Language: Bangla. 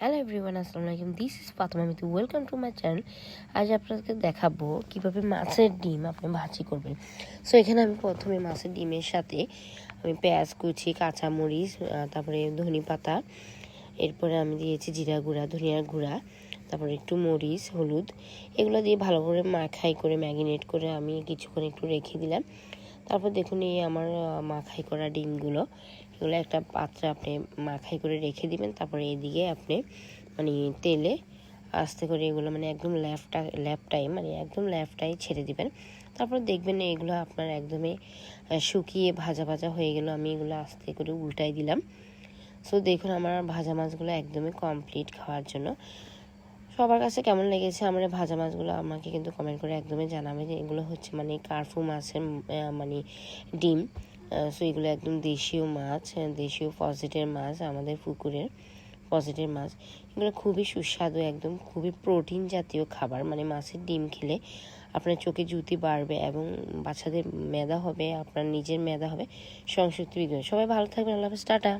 হ্যালো এভরিওয়ান আসসালামু আলাইকুম। This is Fatema Mitu welcome to my channel আজ আপনাদেরকে দেখাবো কীভাবে মাছের ডিম আপনি ভাজি করবেন। সো এখানে আমি প্রথমে মাছের ডিমের সাথে আমি পেঁয়াজ কুচি, কাঁচামরিচ তারপরে ধনে পাতা, এরপরে আমি দিয়েছি জিরা গুঁড়া, ধনিয়ার গুঁড়া, তারপরে একটু মরিচ, হলুদ। এগুলো দিয়ে ভালো করে মাখাই করে ম্যাগিনেট করে আমি কিছুক্ষণ একটু রেখে দিলাম। তারপর দেখুন এই আমার মাখাই করা ডিমগুলো। এগুলো একটা পাত্রে আপনি মাখাই করে রেখে দিবেন, তারপরে এদিকে আপনি মানে তেলে আস্তে করে এগুলো মানে একদম ল্যাপটা ল্যাপটাই মানে একদম ল্যাপটাই ছেড়ে দিবেন। তারপর দেখবেন এগুলো আপনার একদমই শুকিয়ে ভাজা ভাজা হয়ে গেল, আমি এগুলো আস্তে করে উল্টাই দিলাম। সো দেখুন আমার ভাজা মাছগুলো একদমই কমপ্লিট খাওয়ার জন্য। সবার কাছে কেমন লেগেছে আমার ভাজা মাছগুলো আমাকে কিন্তু কমেন্ট করে একদমই জানাবে যে এগুলো হচ্ছে মানে কার্ফু মাছের মানে ডিম। সো এগুলো একদম দেশীয় মাছ দেশীয় পজিটের মাছ, আমাদের পুকুরের পজিটের মাছ। এগুলো খুবই সুস্বাদু, একদম খুবই প্রোটিন জাতীয় খাবার। মানে মাছের ডিম খেলে আপনার চোখে জুতি বাড়বে এবং বাচ্চাদের মেদা হবে, আপনার নিজের মেদা হবে, সংশক্তি। সবাই ভালো থাকবেন, আল্লাহ হাফেজ, টাটা।